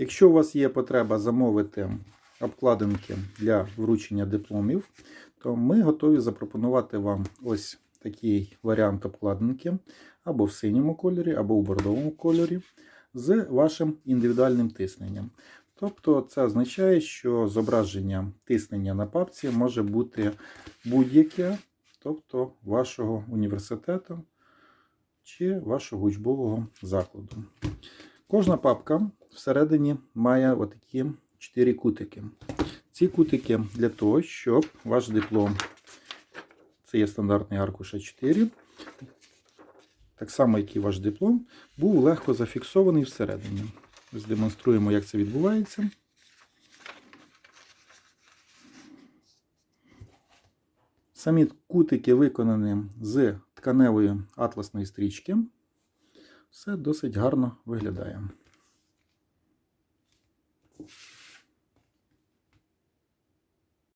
Якщо у вас є потреба замовити обкладинки для вручення дипломів, то ми готові запропонувати вам ось такий варіант обкладинки або в синьому кольорі, або в бордовому кольорі з вашим індивідуальним тисненням. Тобто це означає, що зображення тиснення на папці може бути будь-яке, тобто вашого університету чи вашого учбового закладу. Кожна папка всередині має отакі 4 кутики. Ці кутики для того, щоб ваш диплом, це є стандартний аркуш А4, так само, як і ваш диплом, був легко зафіксований всередині. Ось демонструємо, як це відбувається. Самі кутики виконані з тканевої атласної стрічки. Все досить гарно виглядає. move.